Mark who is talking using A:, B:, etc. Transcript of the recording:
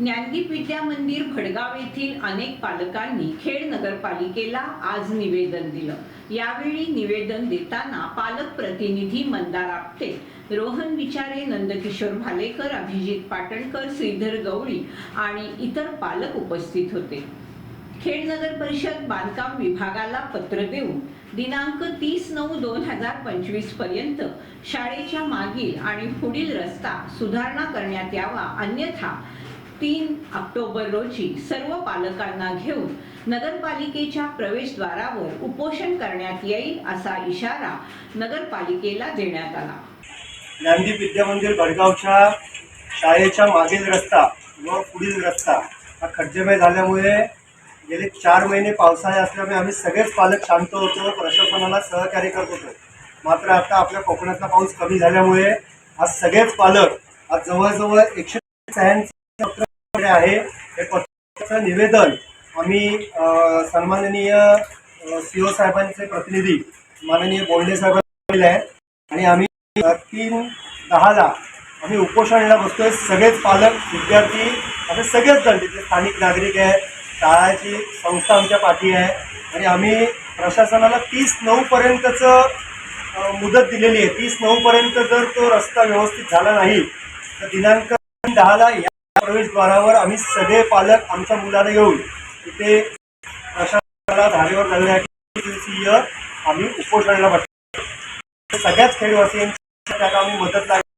A: ज्ञानदीप विद्या मंदिर भडगाव येथील अनेक पालकांनी खेड नगरपालिकेला आज निवेदन दिलं. यावेळी निवेदन देताना पालक प्रतिनिधी मंदार आपटे रोहन विचारे नंदकिशोर भालेकर अभिजित पाटणकर श्रीधर गवळी आणि इतर पालक उपस्थित होते. खेड नगर परिषद बांधकाम विभागाला पत्र देऊन दिनांक तीस नऊ दोन हजार पंचवीसपर्यंत शाळेच्या मागील आणि पुढील रस्ता सुधारणा करण्यात यावा अन्यथा तीन ऑक्टोबर रोजी सर्व पालकांना घेऊन नगरपालिकेच्या प्रवेशद्वारावर उपोषण करण्यात येईल असा इशारा नगरपालिकेला देण्यात आला.
B: ज्ञानदीप विद्यामंदिर भडगावच्या शाळेच्या मागील रस्ता व पुढील रस्ता हा खड्जेमय झाल्यामुळे गेले चार महिने पावसाळे असल्यामुळे आम्ही सगळेच पालक शांत होतो प्रशासनाला सहकार्य करत होतो. मात्र आता आपल्या कोकणातला पाऊस कमी झाल्यामुळे आज सगळेच पालक आज जवळजवळ एकशे शहाऐंशी पत्र आहे. हे पत्राचं निवेदन आम्ही सन्माननीय सी ओ साहेबांचे प्रतिनिधी माननीय बोंडे साहेबांना आहे. आणि आम्ही तीन दहाला आम्ही उपोषणाला बसतोय. सगळेच पालक विद्यार्थी असे सगळेच जण तिथे स्थानिक नागरिक आहे. शाळाची संस्था आमच्या पाठी आहे. आणि आम्ही प्रशासनाला तीस नऊपर्यंतचं मुदत दिलेली आहे. तीस नऊपर्यंत जर तो रस्ता व्यवस्थित झाला नाही तर दिनांक दहाला या प्रवेशद्वारावर आम्ही सगळे पालक आमच्या मुलाला येऊन तिथे प्रशासनाला धारेवर घालण्यासाठी आम्ही उपोषणाला बसतो सगळ्याच खेडवासियांची त्यात आम्ही मदत लागली.